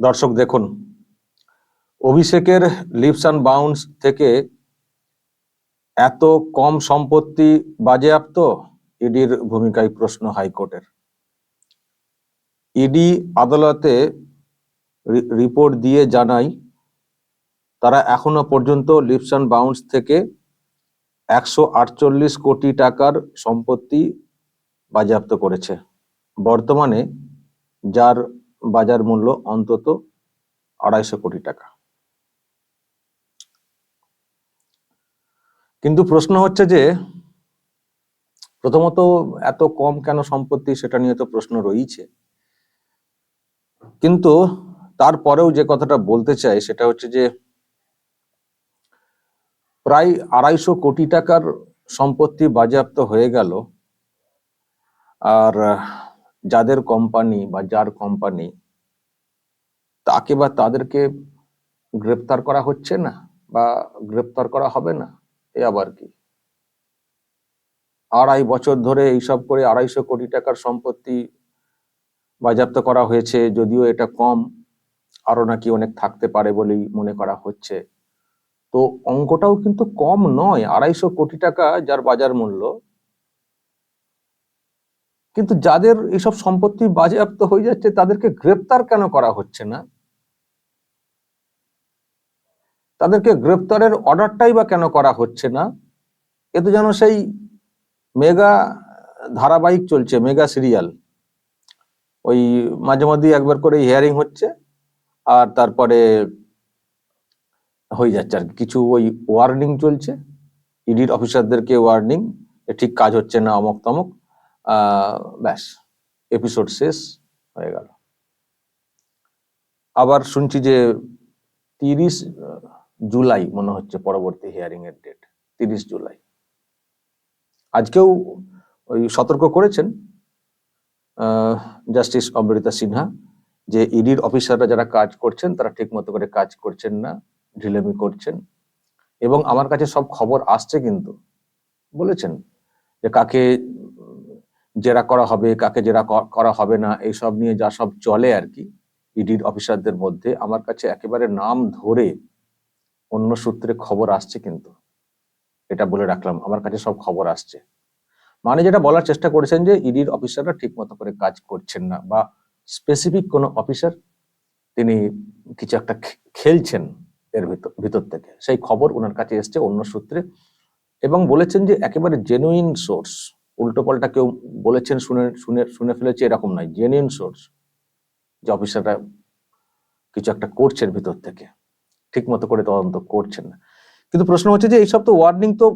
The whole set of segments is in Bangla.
দর্শক দেখুন, অভিষেকের লিপস অ্যান্ড বাউন্স থেকে এত কম সম্পত্তি বাজেয়াপ্ত ইডির ভূমিকায় প্রশ্ন হাইকোর্টের। ইডি আদালতে রিপোর্ট দিয়ে জানায়, তারা এখনও পর্যন্ত লিপস অ্যান্ড বাউন্স থেকে একশো আটচল্লিশ কোটি টাকার সম্পত্তি বাজেয়াপ্ত করেছে। বর্তমানে যার বাজার মূল্য অন্তত আড়াইশো কোটি টাকা। কিন্তু প্রশ্ন হচ্ছে যে, প্রথমত এত কম কেন সম্পত্তি সেটা নিয়ে তো প্রশ্ন রয়েছে কিন্তু তারপরেও যে কথাটা বলতে চাই সেটা হচ্ছে যে, প্রায় আড়াইশো কোটি টাকার সম্পত্তি বাজেয়াপ্ত হয়ে গেল। আর যাদের কোম্পানি বা যার কোম্পানি তাকে বা তাদেরকে গ্রেপ্তার করা হচ্ছে না বা গ্রেপ্তার করা হবে না, এ আবার কি? আড়াই বছর ধরে এইসব করে আড়াইশো কোটি টাকার সম্পত্তি বাজেয়াপ্ত করা হয়েছে, যদিও এটা কম আরও নাকি অনেক থাকতে পারে বলেই মনে করা হচ্ছে। তো অঙ্কটাও কিন্তু কম নয়, আড়াইশো কোটি টাকা যার বাজার মূল্য কিন্তু যাদের এইসব সম্পত্তি বাজেয়াপ্ত হয়ে যাচ্ছে, তাদেরকে গ্রেপ্তার কেন করা হচ্ছে না? তাদেরকে গ্রেপ্তারের অর্ডারটাই বা কেন করা হচ্ছে না? এ তো যেন সেই মেগা ধারাবাহিক চলছে, মেগা সিরিয়াল। ওই মাঝে মধ্যে একবার করে হিয়ারিং হচ্ছে, আর তারপরে হয়ে যাচ্ছে আর। কিছু ওই ওয়ার্নিং চলছে ইডির অফিসারদেরকে ওয়ার্নিং ঠিক কাজ হচ্ছে না অমক তমক ব্যাস এপিসোড শেষ হয়ে গেল। আবার শুনছি যে তিরিশ জুলাই মনে হচ্ছে পরবর্তী হিয়ারিং এর ডেট তিরিশ জুলাই। আজকেও ওই সতর্ক করেছেন জাস্টিস অমৃতা সিনহা, যে ইডির অফিসাররা যারা কাজ করছেন, তারা ঠিক মতো করে কাজ করছেন না, ঢিলেমি করছেন। এবং আমার কাছে সব খবর আসছে কিন্তু, বলেছেন যে কাকে জেরা করা হবে, কাকে জেরা করা হবে না, এইসব নিয়ে যা সব চলে আর কি ইডির অফিসারদের মধ্যে, আমার কাছে একেবারে নাম ধরে অন্য সূত্রে খবর আসছে কিন্তু। এটা বলে রাখলাম, আমার কাছে সব খবর আসছে। মানে যেটা বলার চেষ্টা করেছেন যে ইডির অফিসাররা ঠিক মতো করে কাজ করছেন না, বা স্পেসিফিক কোনো অফিসার, তিনি কিছু একটা খেলছেন এর ভিতর ভিতর থেকে। সেই খবর ওনার কাছে এসছে অন্য সূত্রে, এবং বলেছেন যে, একেবারে জেনুইন সোর্স উল্টো পাল্টা কেউ বলেছেন, শুনে শুনে শুনে ফেলেছে, এরকম নয়। জেনুইন সোর্স যে অফিসাররা কিছু একটা করছেন ভিতর থেকে ঠিক মতো করে তদন্ত করছেন না। কিন্তু প্রশ্ন হচ্ছে যে, এইসব তো ওয়ার্নিং তো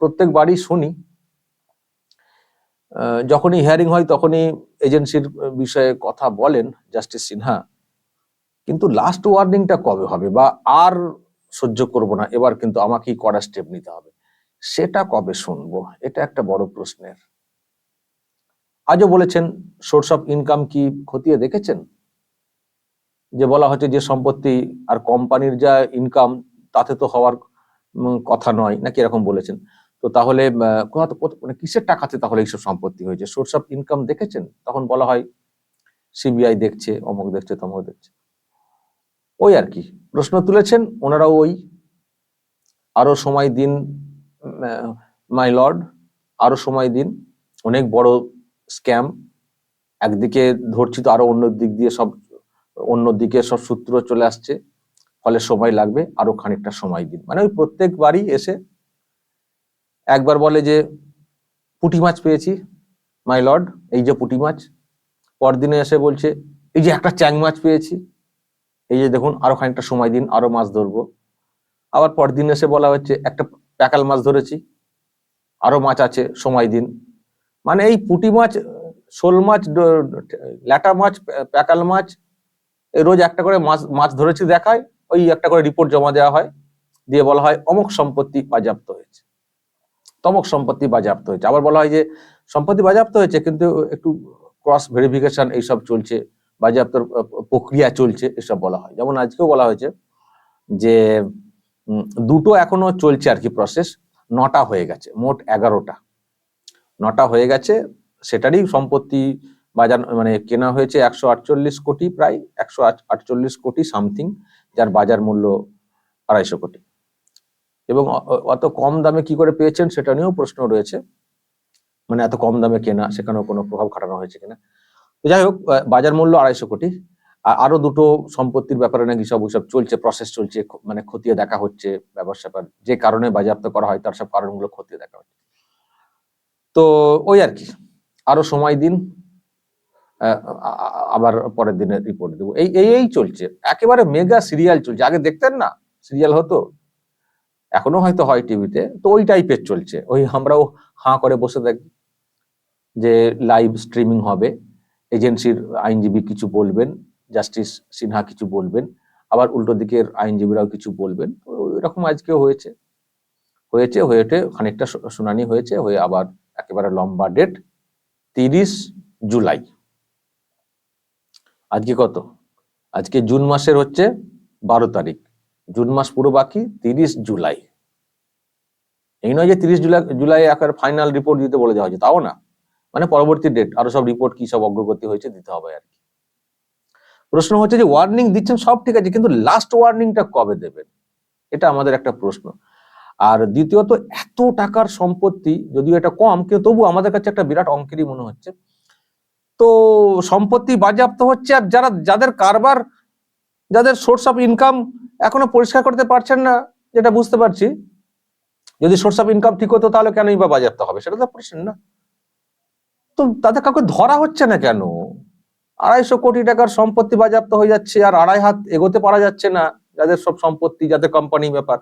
প্রত্যেকবারই শুনি। যখনই হিয়ারিং হয় তখনই এজেন্সির বিষয়ে কথা বলেন জাস্টিস সিনহা। কিন্তু লাস্ট ওয়ার্নিংটা কবে হবে? বা আর সহ্য করব না, এবার কিন্তু আমাকেই কড়া স্টেপ নিতে হবে। সেটা কবে শুনব? এটা একটা বড় প্রশ্নের। আজও বলেছেন সোর্স অফ ইনকাম কি খতিয়ে দেখেছেন? যে বলা হচ্ছে যে সম্পত্তি আর কোম্পানির যা ইনকাম তাতে তো হওয়ার কথা নয়, নাকি এরকম বলেছেন? তো তাহলে মানে কিসের টাকাতে তাহলে এইসব সম্পত্তি হয়েছে? সোর্স অফ ইনকাম দেখেছেন? তখন বলা হয় সিবিআই দেখছে, অমুক দেখছে, তমুক দেখছে। ওই আর কি। প্রশ্ন তুলেছেন, ওনারাও ওই। আরও সময় দিন মাই লর্ড আরও সময় দিন। অনেক বড় স্ক্যাম একদিকে ধরছি তো আরও অন্য দিক দিয়ে সব, অন্য দিকে সব সূত্র চলে আসছে। ফলে সময় লাগবে, আরও খানিকটা সময় দিন। মানে ওই প্রত্যেকবারই এসে একবার বলে যে, পুঁটি মাছ পেয়েছি মাই লর্ড এই যে পুটি মাছ। পরদিনে এসে বলছে, এই যে একটা চ্যাং মাছ পেয়েছি। এই যে দেখুন, আরও খানিকটা সময় দিন, আরও মাছ ধরবো। আবার পরদিন এসে বলা হচ্ছে, একটা প্যাকাল মাছ ধরেছি। আরও মাছ আছে, সময় দিন। মানে এই পুঁটি মাছ, শোল মাছ ল্যাটা মাছ প্যাকাল মাছ রোজ একটা করে মাছ মাছ ধরেছি দেখায়, ওই একটা করে রিপোর্ট জমা দেওয়া হয়। দিয়ে বলা হয় অমুক সম্পত্তি বাজেয়াপ্ত হয়েছে। তমক সম্পত্তি বাজেয়াপ্ত হয়েছে। আবার বলা হয় যে, সম্পত্তি বাজেয়াপ্ত হয়েছে, কিন্তু একটু ক্রস ভেরিফিকেশন এইসব চলছে, বাজেয়াপ্তর প্রক্রিয়া চলছে, এসব বলা হয়। যেমন আজকেও বলা হয়েছে যে দুটো এখনও চলছে আর কি প্রসেস নটা হয়ে গেছে, মোট এগারোটা। নটা হয়ে গেছে, সেটারই সম্পত্তি বাজার মানে কেনা হয়েছে একশো আটচল্লিশ কোটি প্রায়, একশো আটচল্লিশ কোটি সামথিং যার বাজার মূল্য আড়াইশো কোটি। এবং অত কম দামে কি করে পেয়েছেন সেটা নিয়েও প্রশ্ন রয়েছে। মানে এত কম দামে কেনা, সেখানেও কোনো প্রভাব খাটানো হয়েছে কিনা। তো যাই হোক বাজার মূল্য আড়াইশো কোটি। আর আরও দুটো সম্পত্তির ব্যাপারে নাকি সব সব চলছে প্রসেস চলছে মানে খতিয়ে দেখা হচ্ছে স্যাপার। যে কারণে বাজেয়াপ্ত করা হয় তার সব কারণগুলো খতিয়ে দেখা হচ্ছে। তো ওই আর কি, আরও সময় দিন আবার পরের দিনে রিপোর্ট দেবো। এই এই এই চলছে। একেবারে মেগা সিরিয়াল চলছে। আগে দেখতেন না? সিরিয়াল হতো? এখনও হয়তো হয় টিভিতে। তো ওই টাইপের চলছে। ওই আমরাও হাঁ করে বসে থাকি যে লাইভ স্ট্রিমিং হবে। এজেন্সির আইনজীবী কিছু বলবেন। জাস্টিস সিনহা কিছু বলবেন, আবার উল্টো দিকের আইনজীবীরাও কিছু বলবেন। এরকম আজকেও হয়েছে। হয়েছে হয়ে ওঠে খানিকটা শুনানি হয়েছে, হয়ে আবার একেবারে লম্বা ডেট, তিরিশ জুলাই। আজকে কত? আজকে জুন মাসের হচ্ছে বারো তারিখ। জুন মাস পুরো বাকি, তিরিশ জুলাই। এই নয় যে তিরিশ জুলাই জুলাই একবার ফাইনাল রিপোর্ট দিতে বলে দেওয়া হয়েছে, তাও না। মানে পরবর্তী ডেট, আরও সব রিপোর্ট কি সব অগ্রগতি হয়েছে দিতে হবে আর কি। প্রশ্ন হচ্ছে যে ওয়ার্নিং দিচ্ছেন, সব ঠিক আছে, কিন্তু লাস্ট ওয়ার্নিংটা কবে দেবেন? এটা আমাদের একটা প্রশ্ন। আর দ্বিতীয়ত, এত টাকার সম্পত্তি, যদিও এটা কম, কিন্তু তবু আমাদের কাছে একটা বিরাট অঙ্কেরই মনে হচ্ছে। তো সম্পত্তি বাজেয়াপ্ত হচ্ছে, আর যারা, যাদের কারবার, যাদের সোর্স অফ ইনকাম এখনও পরিষ্কার করতে পারছেন না, যেটা বুঝতে পারছি, যদি সোর্স অফ ইনকাম ঠিক হতো তাহলে কেনই বা বাজেয়াপ্ত হবে? সেটা তো প্রশ্ন না। তো তাদের কাউকে ধরা হচ্ছে না কেন? আড়াইশো কোটি টাকার সম্পত্তি বাজেয়াপ্ত হয়ে যাচ্ছে আর আড়াই হাত এগোতে পারা যাচ্ছে না যাদের সব সম্পত্তি, যাদের কোম্পানি ব্যাপার।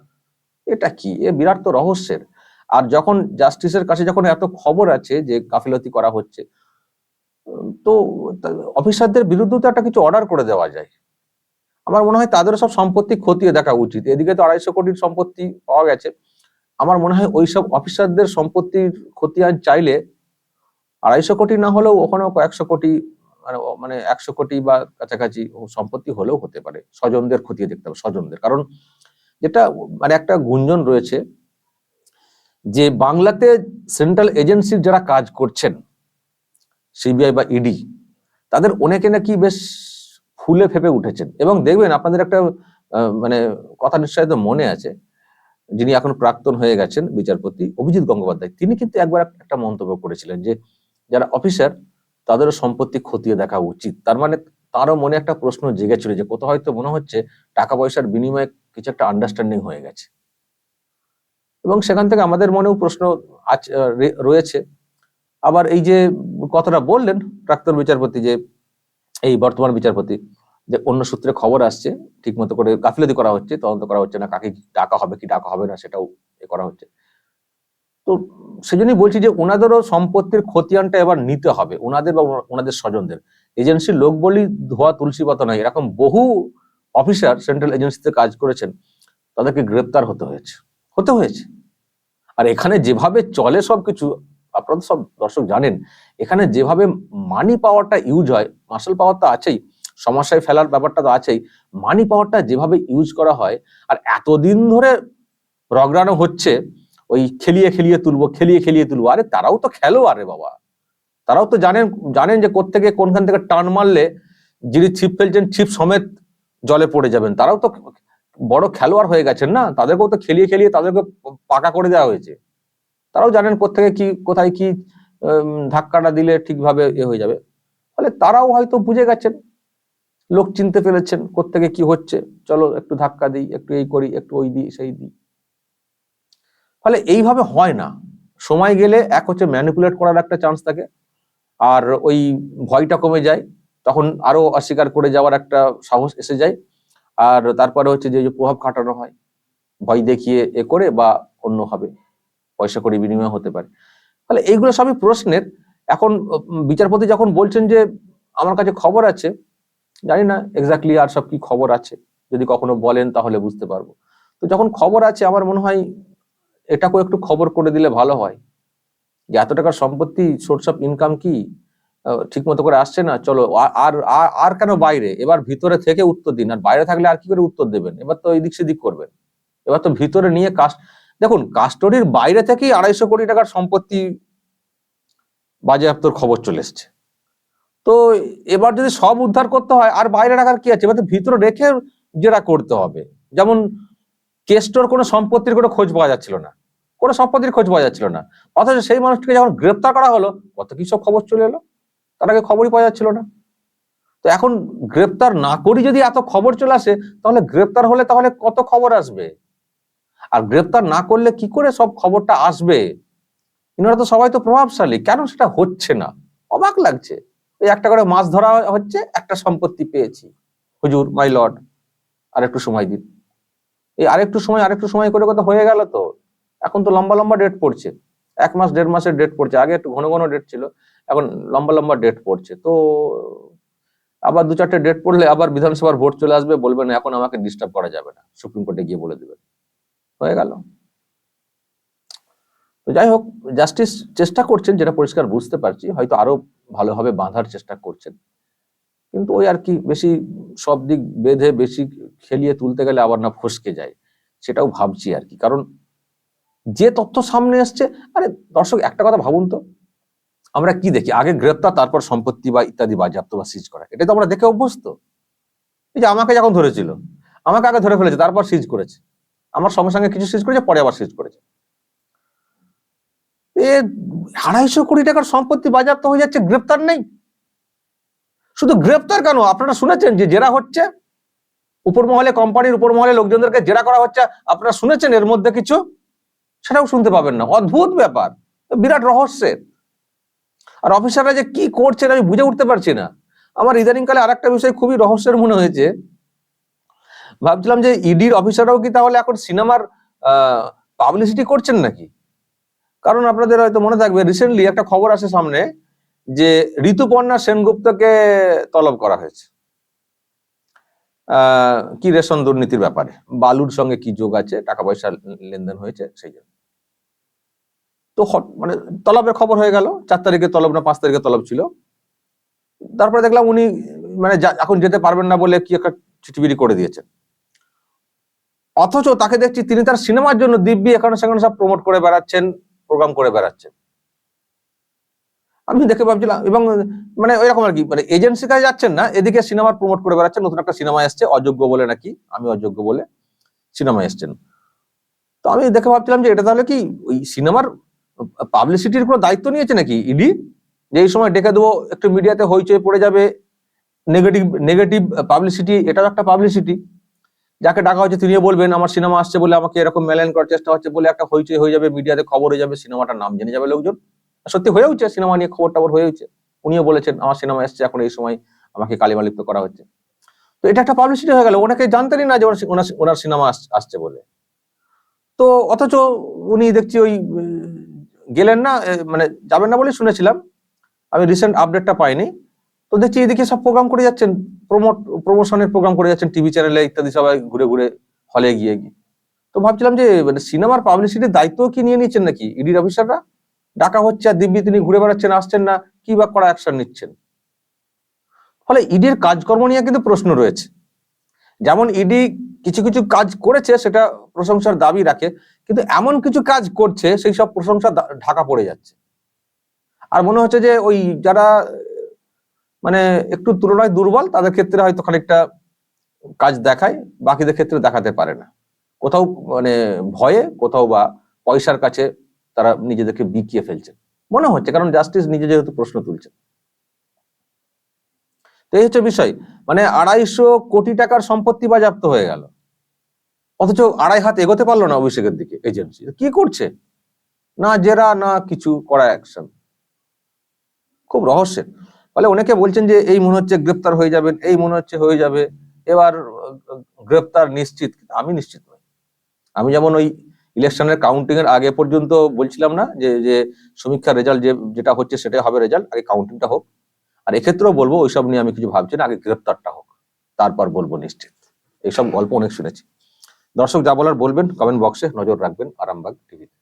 এটা কি? এ বিরাট তো রহস্যের। আর যখন জাস্টিসের কাছে যখন এত খবর আছে যে গাফিলতি করা হচ্ছে, তো অফিসারদের বিরুদ্ধে তো একটা কিছু অর্ডার করে দেওয়া যায়। আমার মনে হয় তাদের সব সম্পত্তি খতিয়ে দেখা উচিত। এদিকে তো আড়াইশো কোটির সম্পত্তি পাওয়া গেছে। আমার মনে হয় ওইসব অফিসারদের সম্পত্তির খতিয়ান চাইলে আড়াইশো কোটি না হলেও ওখানেও কয়েকশো কোটি মানে মানে একশো কোটি বা কাছাকাছি সম্পত্তি হলেও হতে পারে। স্বজনদের খতিয়ে দেখতে হবে, স্বজনদের। কারণ যেটা মানে একটা গুঞ্জন রয়েছে যে বাংলাতে সেন্ট্রাল এজেন্সির যারা কাজ করছেন, সিবিআই বা ইডি, তাদের অনেকে নাকি বেশ ফুলে ফেপে উঠেছেন। এবং দেখবেন আপনাদের একটা মানে কথা নিশ্চয় তো মনে আছে, যিনি এখন প্রাক্তন হয়ে গেছেন বিচারপতি অভিজিৎ গঙ্গোপাধ্যায়, তিনি কিন্তু একবার একটা মন্তব্য করেছিলেন যে, যারা অফিসার তাদেরও সম্পত্তি খতিয়ে দেখা উচিত। তার মানে তারও মনে একটা প্রশ্ন জেগেছিল যে কোথাও হয়তো মনে হচ্ছে টাকা পয়সার বিনিময়ে কিছু একটা আন্ডারস্ট্যান্ডিং হয়ে গেছে। এবং সেখান থেকে আমাদের মনেও প্রশ্ন রয়েছে। আবার এই যে কথাটা বললেন প্রাক্তন বিচারপতি যে, এই বর্তমান বিচারপতি, যে অন্য সূত্রে খবর আসছে ঠিক মতো করে গাফিলতি করা হচ্ছে, তদন্ত করা হচ্ছে না কাকে ডাকা হবে, কি ডাকা হবে না সেটাও করা হচ্ছে। তো সেজন্যই বলছি যে ওনাদেরও সম্পত্তির খতিয়ানটা এবার নিতে হবে, ওনাদের বা ওনাদের স্বজনদের। এজেন্সির লোক বলি ধোয়া তুলসী পাতা নয়, এরকম বহু অফিসার সেন্ট্রাল এজেন্সিতে কাজ করেছেন, তাদেরকে গ্রেপ্তার হতে হয়েছে হতে হয়েছে। আর এখানে যেভাবে চলে সবকিছু, আপনারা তো সব দর্শক জানেন, এখানে যেভাবে মানি পাওয়ারটা ইউজ হয় মার্শাল পাওয়ার তো আছেই সমস্যায় ফেলার ব্যাপারটা তো আছেই মানি পাওয়ারটা যেভাবে ইউজ করা হয়, আর এতদিন ধরে রগড়ানো হচ্ছে ওই খেলিয়ে খেলিয়ে তুলবো, খেলিয়ে খেলিয়ে তুলবো। আরে তারাও তো খেলোয়াড় রে বাবা। তারাও তো জানেন জানেন যে কোত্থেকে কোনখান থেকে টান মারলে যিনি ছিপ ফেলছেন, ছিপ সমেত জলে পড়ে যাবেন। তারাও তো বড় খেলোয়াড় হয়ে গেছেন না? তাদেরকেও তো খেলিয়ে খেলিয়ে তাদেরকে পাকা করে দেওয়া হয়েছে। তারাও জানেন কোত্থেকে কি, কোথায় কি ধাক্কাটা দিলে ঠিকভাবে এ হয়ে যাবে। ফলে তারাও হয়তো বুঝে গেছেন, লোক চিনতে পেরেছেন কোত্থেকে কি হচ্ছে। চলো একটু ধাক্কা দিই, একটু এই করি, একটু ওই দিই, সেই দিই। ফলে এইভাবে হয় না। সময় গেলে এক হচ্ছে ম্যানিপুলেট করার একটা চান্স থাকে, আর ওই ভয়টা কমে যায়, তখন আরও অস্বীকার করে যাওয়ার একটা সাহস এসে যায়, আর তারপরে হচ্ছে যে প্রভাব খাটানো হয়, ভয় দেখিয়ে এ করে বা অন্য হবে, পয়সা করে বিনিময় হতে পারে। তাহলে এইগুলো সবই প্রশ্নের। এখন বিচারপতি যখন বলছেন যে, আমার কাছে খবর আছে, জানি না এক্স্যাক্টলি আর সব কি খবর আছে, যদি কখনো বলেন তাহলে বুঝতে পারব। তো যখন খবর আছে, আমার মনে হয় এটাকেও একটু খবর করে দিলে ভালো হয়। যে এত টাকার সম্পত্তি সোর্স অফ ইনকাম কি ঠিক মতো করে আসছে না? চলো আর আর কেন বাইরে? এবার ভিতরে থেকে উত্তর দিন। আর বাইরে থাকলে আর কি করে উত্তর দেবেন? এবার তো এদিক সেদিক করবেন। এবার তো ভিতরে নিয়ে কাজ দেখুন কাস্টডির বাইরে থেকেই আড়াইশো কোটি টাকার সম্পত্তি বাজেয়াপ্তর খবর চলে এসছে। তো এবার যদি সব উদ্ধার করতে হয়, আর বাইরে রাখার কি আছে? এবার তো ভিতরে রেখে যেটা করতে হবে। যেমন কেস্টোর কোনো সম্পত্তির কোনো খোঁজ পাওয়া যাচ্ছিল না। কোনো সম্পত্তির খোঁজ পাওয়া যাচ্ছিল না। অথচ সেই মানুষটিকে যখন গ্রেপ্তার করা হলো, কত কি সব খবর চলে এলো? তার আগে খবরই পাওয়া যাচ্ছিল না। তো এখন গ্রেপ্তার না করি যদি এত খবর চলে আসে, তাহলে গ্রেপ্তার হলে তাহলে কত খবর আসবে? আর গ্রেপ্তার না করলে কি করে সব খবরটা আসবে? এনারা তো সবাই তো প্রভাবশালী। কেন সেটা হচ্ছে না? অবাক লাগছে। এই একটা করে মাছ ধরা হচ্ছে, একটা সম্পত্তি পেয়েছি। হুজুর, মাই লর্ড, আর একটু সময় দিন। এই আরেকটু সময় আরেকটু সময় করে কথা হয়ে গেল তো। এখন তো লম্বা লম্বা ডেট পড়ছে। এক মাস, দেড় মাসের ডেট পড়ছে। আগে একটু ঘন ঘন ডেট ছিল। এখন লম্বা লম্বা ডেট পড়ছে। তো আবার দু, চারটে ডেট পড়লে আবার বিধানসভার ভোট চলে আসবে বলবেন এখন আমাকে ডিস্টার্ব করা যাবে না। সুপ্রিম কোর্টে গিয়ে বলে দেবেন হয়ে গেল। তো যাই হোক জাস্টিস চেষ্টা করছেন যেটা পরিষ্কার বুঝতে পারছি। হয়তো আরও ভালোভাবে বাঁধার চেষ্টা করছেন। কিন্তু ওই আর কি, বেশি সব দিক বেঁধে, বেশি খেলিয়ে তুলতে গেলে আবার না ফসকে যায়। সেটাও ভাবছি আর কি। কারণ যে তথ্য সামনে এসছে আরে দর্শক, একটা কথা ভাবুন তো। আমরা কি দেখি? আগে গ্রেপ্তার, তারপর সম্পত্তি বা ইত্যাদি বাজেয়াপ্ত বা সিজ করা। এটা তো আমরা দেখে অভ্যস্ত। এই যে আমাকে যখন ধরেছিল, আমাকে আগে ধরে ফেলেছে, তারপর সিজ করেছে। আমার সঙ্গে সঙ্গে কিছু সিজ করেছে, পরে আবার সিজ করেছে। এ আড়াইশো কোটি টাকার সম্পত্তি বাজেয়াপ্ত হয়ে যাচ্ছে, গ্রেপ্তার নেই। শুধু গ্রেপ্তার কেন? আপনারা শুনেছেন যে জেরা হচ্ছে উপর মহলে কোম্পানির উপর মহলে লোকজনদেরকে জেরা করা হচ্ছে। আপনারা শুনেছেন এর মধ্যে কিছু? সেটাও শুনতে পাবেন না। অদ্ভুত ব্যাপার। বিরাট রহস্যের। আর অফিসাররা যে কি করছেন আমি বুঝে উঠতে পারছি না। আমার ইদানিংকালে আর একটা বিষয় খুবই রহস্যের মনে হয়েছে। ভাবছিলাম যে ইডির অফিসাররাও কি তাহলে এখন সিনেমার পাবলিসিটি করছেন নাকি? কারণ আপনাদের হয়তো মনে থাকবে রিসেন্টলি একটা খবর আসে সামনে যে ঋতুপর্ণা সেনগুপ্তকে তলব করা হয়েছে। কি রেশন দুর্নীতির ব্যাপারে? বালুর সঙ্গে কি যোগ আছে? টাকা পয়সা লেনদেন হয়েছে সেই জন্য। তো মানে তলবের খবর হয়ে গেল, চার তারিখে তলব না, পাঁচ তারিখে তলব ছিল। তারপরে দেখলাম উনি মানে এখন যেতে পারবেন না বলে কি একটা চিঠিবিড়ি করে দিয়েছেন। অথচ তাকে দেখছি তিনি তার সিনেমার জন্য দিব্যি এখানে সেখানে সব প্রমোট করে বেড়াচ্ছেন প্রোগ্রাম করে বেড়াচ্ছেন। আমি দেখে ভাবছিলাম, এবং মানে এরকম আর কি মানে এজেন্সি কাজে যাচ্ছেন না, এদিকে সিনেমার প্রমোট করে বেড়াচ্ছেন, নতুন একটা সিনেমা এসছে, অযোগ্য বলে নাকি, আমি অযোগ্য বলে সিনেমা এসছেন। তো আমি দেখে ভাবছিলাম যে এটা তাহলে কি, ওই সিনেমার পাবলিসিটির কোনো দায়িত্ব নিয়েছে নাকি ইডি যে এই সময় ডেকে দেবো, একটু মিডিয়াতে হইচই পড়ে যাবে নেগেটিভ নেগেটিভ পাবলিসিটি এটাও একটা পাবলিসিটি যাকে ডাকা হচ্ছে তিনিও বলবেন, আমার সিনেমা আসছে বলে আমাকে এরকম মেলাইন করার চেষ্টা হচ্ছে বলে একটা হইচই হয়ে যাবে মিডিয়াতে খবর হয়ে যাবে সিনেমাটার নাম জেনে যাবে লোকজন। সত্যি হয়ে উঠছে, সিনেমা নিয়ে খবর টবর হয়ে উঠছে। উনিও বলেছেন, আমার সিনেমা এসছে, এখন এই সময় আমাকে কালিমালিপ্ত করা হচ্ছে। তো এটা একটা পাবলিসিটি হয়ে গেল। ওনাকে জানতেনই না যে ওনার ওনার সিনেমা আসছে বলে। তো অথচ উনি দেখছি ওই গেলেন না মানে যাবেন না বলে শুনেছিলাম। আমি রিসেন্ট আপডেটটা পাইনি। তো দেখছি এদিকে সব প্রোগ্রাম করে যাচ্ছেন প্রমোট প্রমোশনের প্রোগ্রাম করে যাচ্ছেন টিভি চ্যানেলে ইত্যাদি সবাই ঘুরে ঘুরে হলে গিয়ে গিয়ে। তো ভাবছিলাম যে মানে সিনেমার পাবলিসিটির দায়িত্ব কি নিয়ে নিচ্ছেন নাকি? ইডির অফিসাররা ডাকা হচ্ছে আর দিব্যি তিনি ঘুরে বেড়াচ্ছেন, আসছেন না, কি বা করা অ্যাকশন নিচ্ছেন? ফলে ইডির কাজকর্ম নিয়ে কিন্তু প্রশ্ন রয়েছে। যেমন ইডি কিছু কিছু কাজ করেছে, সেটা প্রশংসার দাবি রাখে, কিন্তু এমন কিছু কাজ করছে, সেই সব প্রশংসা ঢাকা পড়ে যাচ্ছে। আর মনে হচ্ছে যে ওই যারা মানে একটু তুলনায় দুর্বল, তাদের ক্ষেত্রে হয়তো খানিকটা কাজ দেখায়, বাকিদের ক্ষেত্রে দেখাতে পারে না। কোথাও মানে ভয়ে, কোথাও বা পয়সার কাছে তারা নিজেদেরকে বিকিয়ে ফেলছেন মনে হচ্ছে, কারণ জাস্টিস নিজে যেহেতু প্রশ্ন তুলছে। তো এই হচ্ছে বিষয়। মানে আড়াইশো কোটি টাকার সম্পত্তি বাজেয়াপ্ত হয়ে গেল। অথচ আড়াই হাত এগোতে পারল না অভিষেকের দিকে এজেন্সি। কি করছে? না জেরা, না কিছু করা অ্যাকশন। খুব রহস্যের ফলে অনেকে বলছেন যে এই মনে হচ্ছে গ্রেপ্তার হয়ে যাবেন, এই মনে হচ্ছে হয়ে যাবে। এবার গ্রেপ্তার নিশ্চিত। আমি নিশ্চিত নই। আমি যেমন ওই ইলেকশনের কাউন্টিং এর আগে পর্যন্ত বলছিলাম না যে যে সমীক্ষার রেজাল্ট যে, যেটা হচ্ছে সেটাই হবে রেজাল্ট আগে কাউন্টিংটা হোক। আর এক্ষেত্রেও বলব ওইসব নিয়ে আমি কিছু ভাবছি না, আগে গ্রেপ্তারটা হোক। তারপর বলব নিশ্চিত। এইসব গল্প অনেক শুনেছি। দর্শক যা বলার বলবেন কমেন্ট বক্সে নজর রাখবেন, আরামবাগ টিভিতে